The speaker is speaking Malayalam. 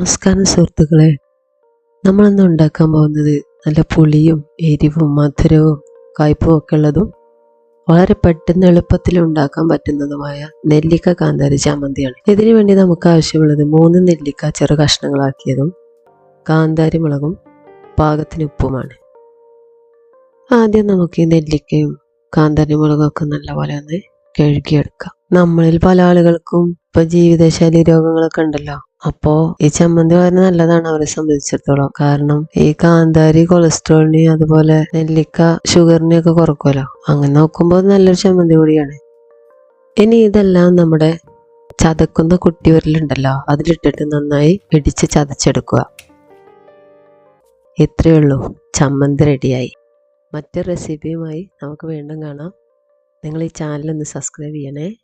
നമസ്കാരം സുഹൃത്തുക്കളെ. നമ്മളിന്ന് ഉണ്ടാക്കാൻ പോകുന്നത് നല്ല പുളിയും എരിവും മധുരവും കയ്പും ഒക്കെ ഉള്ളതും വളരെ പെട്ടെന്ന് എളുപ്പത്തിൽ ഉണ്ടാക്കാൻ പറ്റുന്നതുമായ നെല്ലിക്ക കാന്താരി ചമ്മന്തിയാണ്. ഇതിനു വേണ്ടി നമുക്ക് ആവശ്യമുള്ളത് മൂന്ന് നെല്ലിക്ക ചെറു കഷ്ണങ്ങളാക്കിയതും കാന്താരി മുളകും പാകത്തിന് ഉപ്പുമാണ്. ആദ്യം നമുക്ക് ഈ നെല്ലിക്കയും കാന്താരി മുളകും ഒക്കെ നല്ലപോലെ ഒന്ന് കഴുകിയെടുക്കാം. നമ്മളിൽ പല ആളുകൾക്കും ഇപ്പൊ ജീവിതശൈലി രോഗങ്ങളൊക്കെ ഉണ്ടല്ലോ. അപ്പോ ഈ ചമ്മന്തി വളരെ നല്ലതാണ് അവരെ സംബന്ധിച്ചിടത്തോളം. കാരണം ഈ കാന്താരി കൊളസ്ട്രോളിനെ അതുപോലെ നെല്ലിക്ക ഷുഗറിനെയൊക്കെ കുറക്കുമല്ലോ. അങ്ങനെ നോക്കുമ്പോൾ നല്ലൊരു ചമ്മന്തി കൂടിയാണ്. ഇനി ഇതെല്ലാം നമ്മുടെ ചതക്കുന്ന കുട്ടി വരലുണ്ടല്ലോ അതിലിട്ടിട്ട് നന്നായി ഇടിച്ച് ചതച്ചെടുക്കുക. ഇത്രയേ ഉള്ളൂ. ചമ്മന്തി റെഡിയായി. മറ്റൊരു റെസിപ്പിയുമായി നമുക്ക് വീണ്ടും കാണാം. നിങ്ങൾ ഈ ചാനൽ ഒന്ന് സബ്സ്ക്രൈബ് ചെയ്യണേ.